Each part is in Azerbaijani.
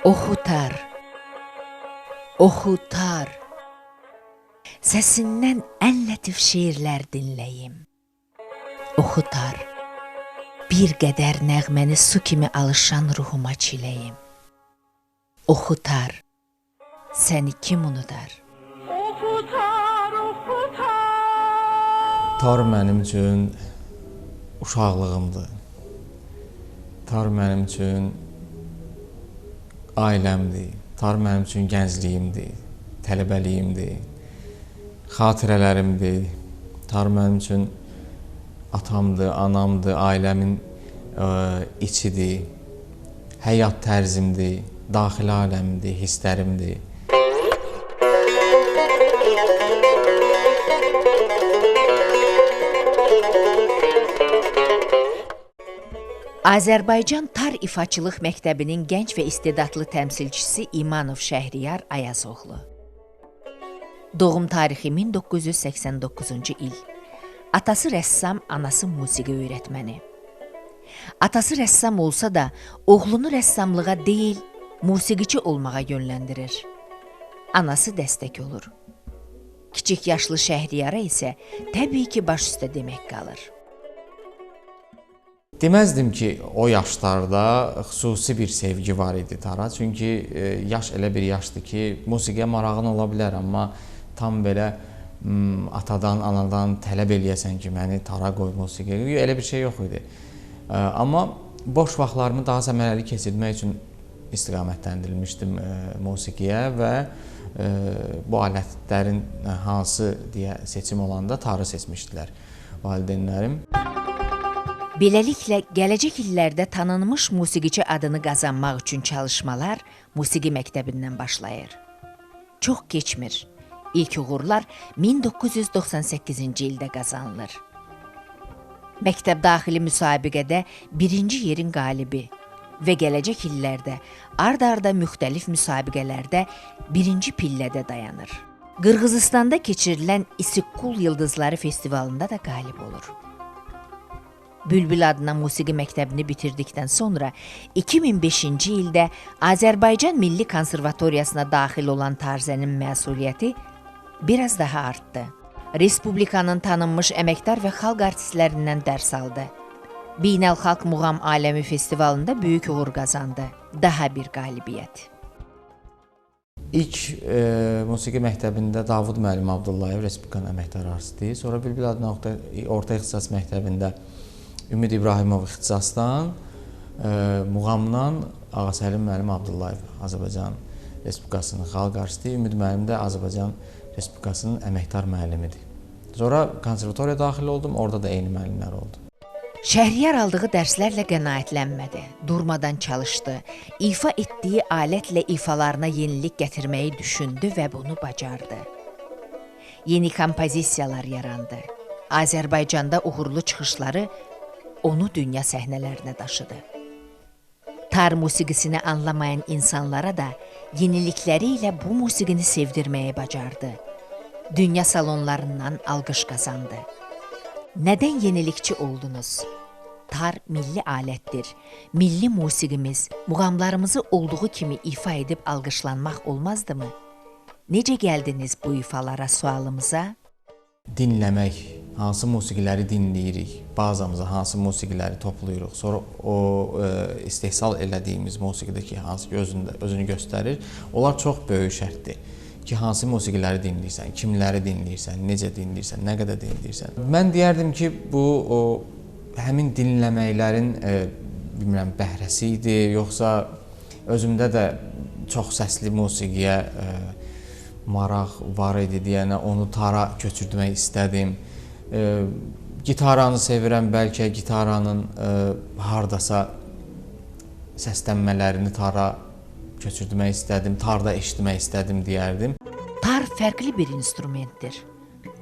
Oxutar, oxutar, səsindən ən lətif şeirlər dinləyim. Oxutar, bir qədər nəğməni su kimi alışan ruhuma çiləyim. Oxutar, səni kim unudar? Oxutar, oxutar. Tar mənim üçün uşaqlığımdır. Tar mənim üçün ailəmdir. Tar mənim üçün gəncliyimdir, tələbəliyimdir, xatirələrimdir. Tar mənim üçün atamdır, anamdır, ailəmin ə, içidir, həyat tərzimdir, daxili aləmimdir, hisslərimdir. Azərbaycan İfaçılıq Məktəbinin gənc və istedadlı təmsilçisi İmanov Şəhriyar Ayazoğlu. Doğum tarixi 1989-cu il. Atası rəssam, anası musiqi öyrətməni. Atası rəssam olsa da, oğlunu rəssamlığa deyil, musiqiçi olmağa yönləndirir. Anası dəstək olur. Kiçik yaşlı Şəhriyara isə təbii ki, baş üstə demək qalır. Deməzdim ki, o yaşlarda xüsusi bir sevgi var idi tara. Çünki e, yaş elə bir yaşdır ki, musiqiyə marağın ola bilər, amma tam belə m, atadan, anadan tələb eləyəsən ki, məni tara qoy musiqiyə. Elə bir şey yox idi. E, Amma boş vaxtlarımı daha səmərəli keçirmək üçün istiqamətləndirilmişdim e, musiqiyə və e, bu alətlərin hansı deyə seçim olanda tarı seçmişdilər valideynlərim. Beləliklə, gələcək illərdə tanınmış musiqiçi adını qazanmaq üçün çalışmalar musiqi məktəbindən başlayır. Çox keçmir. İlk uğurlar 1998-ci ildə qazanılır. Məktəb daxili müsabiqədə birinci yerin qalibi və gələcək illərdə ard-arda müxtəlif müsabiqələrdə birinci pillədə dayanır. Qırğızıstanda keçirilən İstiqkul Yıldızları festivalında da qalib olur. Bülbül adına musiqi məktəbini bitirdikdən sonra 2005-ci ildə Azərbaycan Milli Konservatoriyasına daxil olan Tarzənin məsuliyyəti biraz daha artdı. Respublikanın tanınmış əməkdar və xalq artistlərindən dərs aldı. Beynəlxalq Muğam Aləmi festivalında böyük uğur qazandı. Daha bir qalibiyyət. İlk e, musiqi məktəbində Davud müəllim Abdullayev Respublikanın əməkdar artisti, sonra Bülbül adına orta, orta ixtisas məktəbində Ümid İbrahimov ixtisasdan, e, muğamdan Ağasəlim müəllim Abdullayev Azərbaycan Respublikasının xalq artisti, Ümid müəllim də Azərbaycan Respublikasının əməkdar müəllimidir. Sonra konservatoriya daxil oldum, orada da eyni müəllimlər oldu. Şəhriyar aldığı dərslərlə qənaətlənmədi. Durmadan çalışdı. İfa etdiyi alətlə ifalarına yenilik gətirməyi düşündü və bunu bacardı. Yeni kompozisiyalar yarandı. Azərbaycanda uğurlu çıxışları onu dünya səhnələrinə daşıdı. Tar musiqisini anlamayan insanlara da yenilikləri ilə bu musiqini sevdirməyi bacardı. Dünya salonlarından alqış qazandı. Nədən yenilikçi oldunuz? Tar milli alətdir. Milli musiqimiz, muğamlarımızı olduğu kimi ifa edib alqışlanmaq olmazdımı? Necə gəldiniz bu ifalara sualımıza? dinləmək, hansı musiqiləri dinləyirik, bazamıza hansı musiqiləri toplayırıq, sonra o e, istehsal elədiyimiz musiqidəki hansı özündə özünü göstərir. Onlar çox böyük şərtdir ki, hansı musiqiləri dinləyirsən, kimləri dinləyirsən, necə dinləyirsən, nə qədər dinləyirsən. Mən deyərdim ki, bu o həmin dinləməklərin e, bilmirəm bəhrəsi idi, yoxsa özümdə də çox səsli musiqiyə e, maraq var idi deyənə onu tara köçürtmək istədim. E, gitaranı sevirəm, bəlkə gitaranın e, hardasa səslənmələrini tara köçürtmək istədim, tarda eşitmək istədim deyərdim. Tar fərqli bir instrumentdir.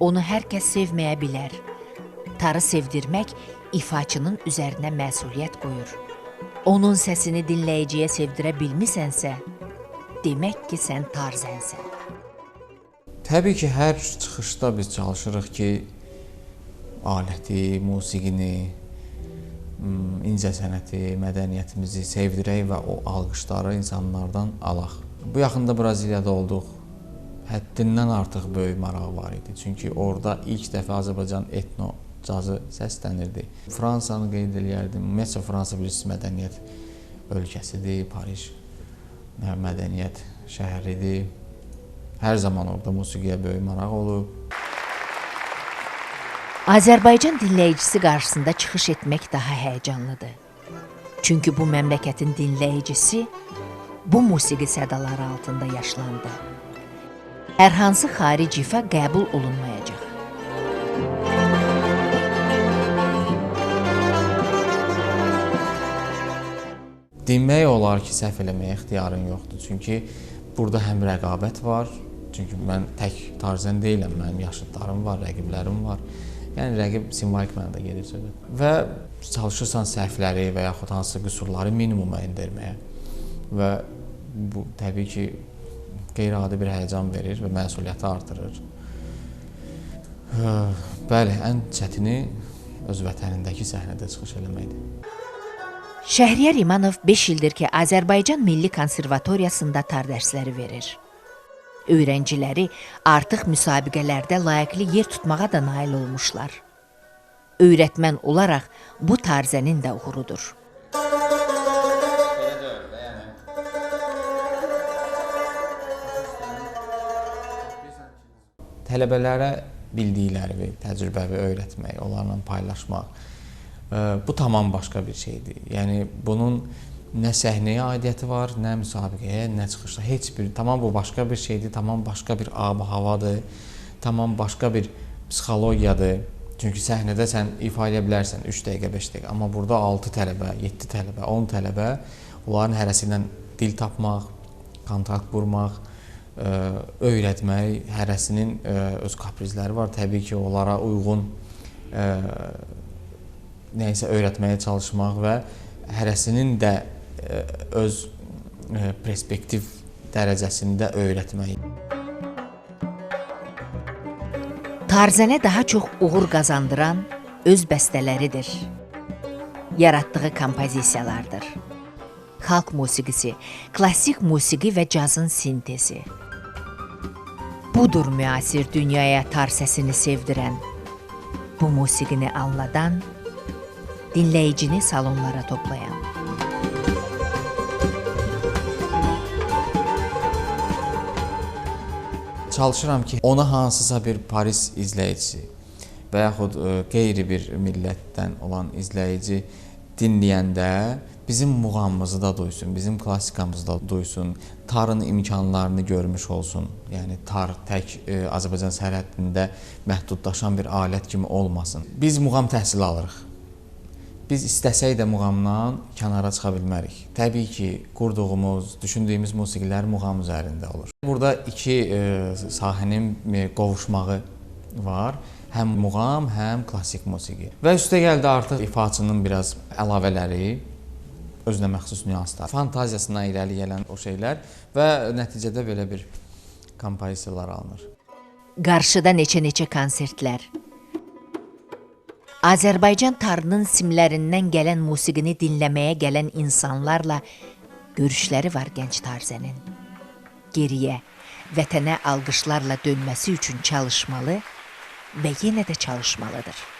Onu hər kəs sevməyə bilər. Tarı sevdirmək ifaçının üzərinə məsuliyyət qoyur. Onun səsini dinləyiciyə sevdirə bilmisənsə, demək ki, sən tarzənsən. Təbii ki, hər çıxışda biz çalışırıq ki, aləti, musiqini m, incəsənəti, mədəniyyətimizi sevdirək və o alqışları insanlardan alaq. Bu yaxında Braziliyada olduq. Həddindən artıq böyük maraq var idi. Çünki orada ilk dəfə Azərbaycan etno cazı səslənirdi. Fransanı qeyd eləyərdim. Ümumiyyətlə Fransa bilirsiniz mədəniyyət ölkəsidir, Paris mə- mədəniyyət şəhəridir. Hər zaman orada musiqiyə böyük maraq olub. Azərbaycan dinləyicisi qarşısında çıxış etmək daha həyəcanlıdır. Çünki bu məmləkətin dinləyicisi bu musiqi sədaları altında yaşlandı. Hər hansı xarici ifa qəbul olunmayacaq. Demək olar ki, səhv eləməyə ixtiyarın yoxdur. Çünki burada həm rəqabət var, çünki mən tək tarzən deyiləm, mənim yaşıdlarım var, rəqiblərim var. Yəni rəqib simvolik mənada gedir söhbət. Və çalışırsan səhvləri və yaxud hansı qüsurları minimuma endirməyə. Və bu təbii ki, qeyri-adi bir həyəcan verir və məsuliyyəti artırır. Hə, Bəli, ən çətini öz vətənindəki səhnədə çıxış eləməkdir. Şəhriyar İmanov 5 ildir ki, Azərbaycan Milli Konservatoriyasında tar dərsləri verir. Öyrənciləri artıq müsabiqələrdə layiqli yer tutmağa da nail olmuşlar. Öyrətmən olaraq bu tarzənin də uğurudur. tələbələrə bildikləri təcrübəvi öyrətmək, onlarla paylaşmaq e, bu tamam başqa bir şeydir. Yəni bunun nə səhnəyə aidiyyəti var, nə müsabiqəyə, nə çıxışa, heç bir tamam bu başqa bir şeydir, tamam başqa bir ab-havadır, tamam başqa bir psixologiyadır. Çünki səhnədə sən ifa edə bilərsən 3 dəqiqə, 5 dəqiqə, amma burada 6 tələbə, 7 tələbə, 10 tələbə onların hərəsi ilə dil tapmaq, kontakt qurmaq, ə, öyrətmək, hərəsinin ə, öz kaprizləri var. Təbii ki, onlara uyğun ə, nəyisə öyrətməyə çalışmaq və hərəsinin də öz ə, perspektiv dərəcəsində öyrətmək. Tarzənə daha çox uğur qazandıran öz bəstələridir. Yaratdığı kompozisiyalardır. Xalq musiqisi, klassik musiqi və cazın sintezi. Budur müasir dünyaya tar səsini sevdirən, bu musiqini anladan, dinləyicini salonlara toplayan. Çalışıram ki, ona hansısa bir Paris izləyicisi və yaxud ə, qeyri bir millətdən olan izləyici dinləyəndə bizim muğamımızı da duysun, bizim klassikamızı da duysun, tarın imkanlarını görmüş olsun. Yəni tar tək ə, Azərbaycan sərhəddində məhdudlaşan bir alət kimi olmasın. Biz muğam təhsili alırıq. Biz istəsək də muğamdan kənara çıxa bilmərik. Təbii ki, qurduğumuz, düşündüyümüz musiqilər muğam üzərində olur. Burada iki e, sahənin e, qovuşmağı var. Həm muğam, həm klassik musiqi. Və üstə gəldi artıq ifaçının biraz əlavələri, özünə məxsus nüanslar, fantaziyasına irəli gələn o şeylər və nəticədə belə bir kompozisiyalar alınır. Qarşıda neçə-neçə konsertlər. Azərbaycan tarının simlərindən gələn musiqini dinləməyə gələn insanlarla görüşləri var gənc tarzənin. Geriyə, vətənə alqışlarla dönməsi üçün çalışmalı və yenə də çalışmalıdır.